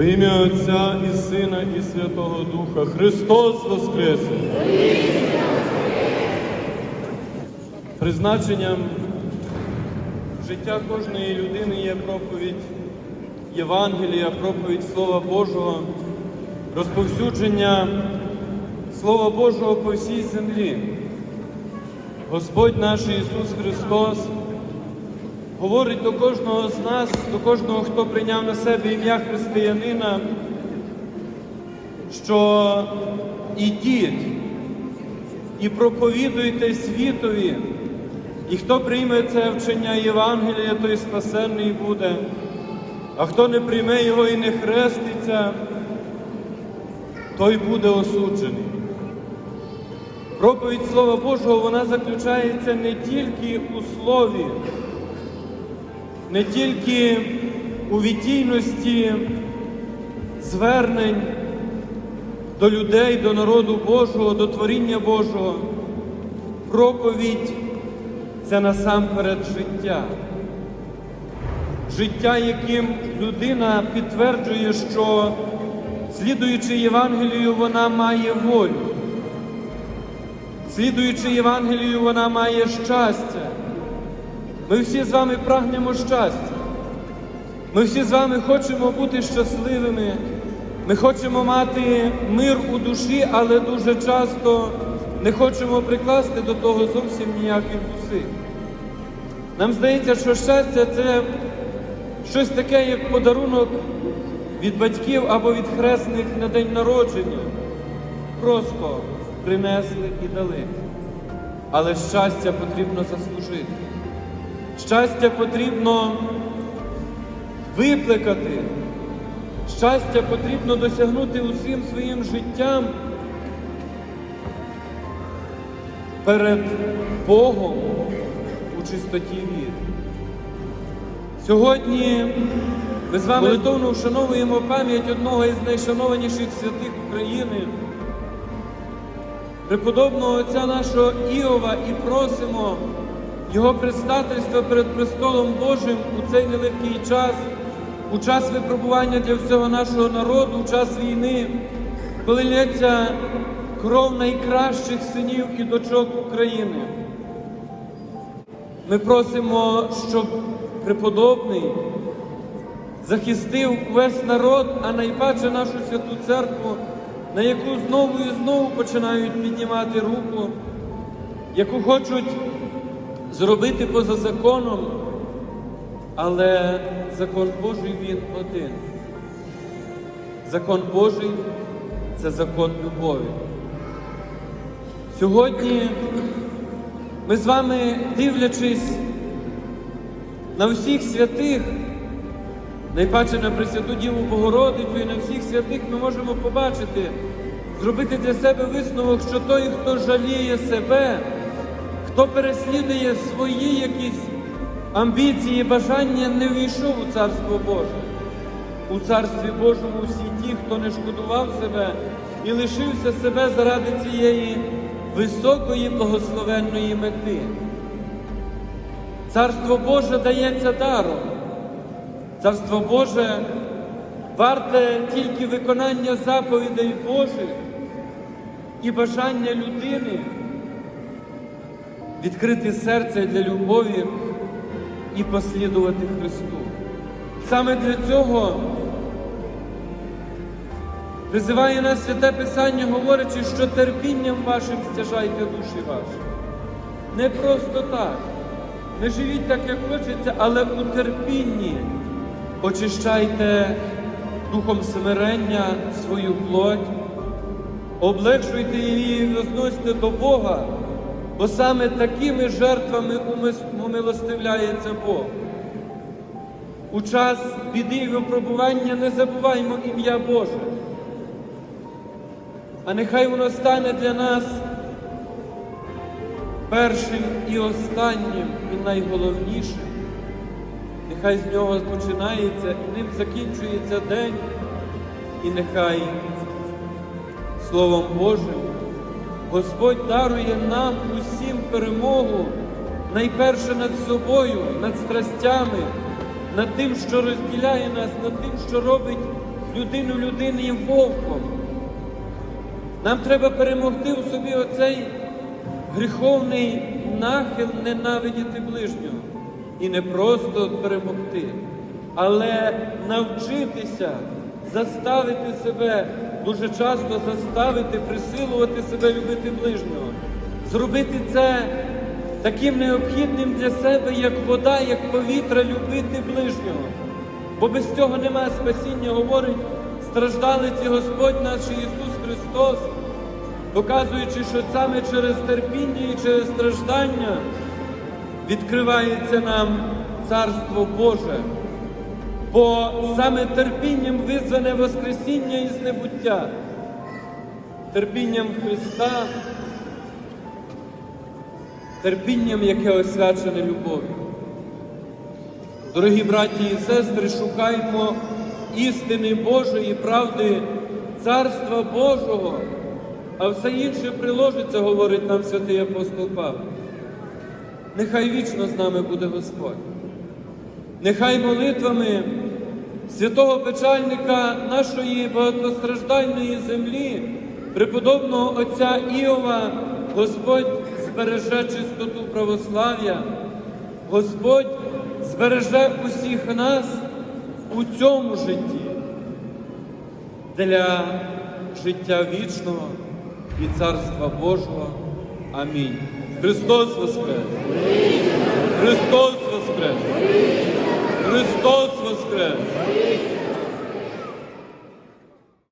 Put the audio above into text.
Во ім'я Отця і Сина, і Святого Духа Христос Воскрес! Призначенням життя кожної людини є проповідь Євангелія, проповідь Слова Божого, розповсюдження Слова Божого по всій землі. Господь наш Ісус Христос говорить до кожного з нас, до кожного, хто прийняв на себе ім'я християнина, що ідіть і проповідуйте світові, і хто прийме це вчення Євангелія, той спасенний буде, а хто не прийме його і не хреститься, той буде осуджений. Проповідь Слова Божого вона заключається не тільки у слові, не тільки у відтійності звернень до людей, до народу Божого, до творіння Божого. Проповідь це насамперед життя. Життя, яким людина підтверджує, що, слідуючи Євангелію, вона має волю. Слідуючи Євангелію, вона має щастя. Ми всі з вами прагнемо щастя. Ми всі з вами хочемо бути щасливими. Ми хочемо мати мир у душі, але дуже часто не хочемо прикласти до того зовсім ніяких зусиль. Нам здається, що щастя це щось таке, як подарунок від батьків або від хресних на день народження. Просто принесли і дали. Але щастя потрібно заслужити. Щастя потрібно викликати. Щастя потрібно досягнути усім своїм життям перед Богом у чистоті віри. Сьогодні ми з вами молитовно вшановуємо пам'ять одного із найшанованіших святих України, преподобного отця нашого Іова, і просимо Його предстательства перед престолом Божим у цей нелегкий час, у час випробування для всього нашого народу, у час війни, коли лється кров найкращих синів і дочок України. Ми просимо, щоб преподобний захистив весь народ, а найпаче нашу святу церкву, на яку знову і знову починають піднімати руку, яку хочуть зробити поза законом, але закон Божий він один. Закон Божий це закон любові. Сьогодні ми з вами, дивлячись на всіх святих, найпаче на Пресвяту Діву Богородицю і на всіх святих ми можемо побачити, зробити для себе висновок, що той, хто жаліє себе, хто переслідує свої якісь амбіції, бажання, не війшов у Царство Боже. У Царстві Божому всі ті, хто не шкодував себе і лишився себе заради цієї високої благословенної мети. Царство Боже дається даром. Царство Боже варте тільки виконання заповідей Божих і бажання людини відкрити серце для любові і послідувати Христу. Саме для цього призиває нас святе Писання, говорячи, що терпінням вашим стяжайте душі ваші. Не просто так. Не живіть так, як хочеться, але у терпінні очищайте духом смирення свою плоть, облегшуйте її і возносите до Бога, бо саме такими жертвами умилостивляється Бог. У час біди і випробування не забуваймо ім'я Боже. А нехай воно стане для нас першим і останнім, і найголовнішим. Нехай з нього починається і ним закінчується день, і нехай Словом Божим Господь дарує нам усім перемогу найперше над собою, над страстями, над тим, що розділяє нас, над тим, що робить людину людиною вовком. Нам треба перемогти у собі оцей гріховний нахил ненавидіти ближнього. І не просто перемогти, але навчитися заставити себе, дуже часто заставити, присилувати себе любити ближнього. Зробити це таким необхідним для себе, як вода, як повітря, любити ближнього. Бо без цього немає спасіння, говорить страждалець і Господь наш Ісус Христос, показуючи, що саме через терпіння і через страждання відкривається нам Царство Боже. Бо саме терпінням визване Воскресіння із небуття, терпінням Христа, терпінням, яке освячене любов'ю. Дорогі браті і сестри, шукаймо істини Божої правди, Царства Божого, а все інше приложиться, говорить нам святий апостол Павло. Нехай вічно з нами буде Господь. Нехай молитвами святого печальника нашої багатостраждальної землі, преподобного Отця Іова, Господь збереже чистоту православ'я, Господь збереже усіх нас у цьому житті для життя вічного і Царства Божого. Амінь. Христос Воскрес! Христос Воскрес! Христос Воскрес!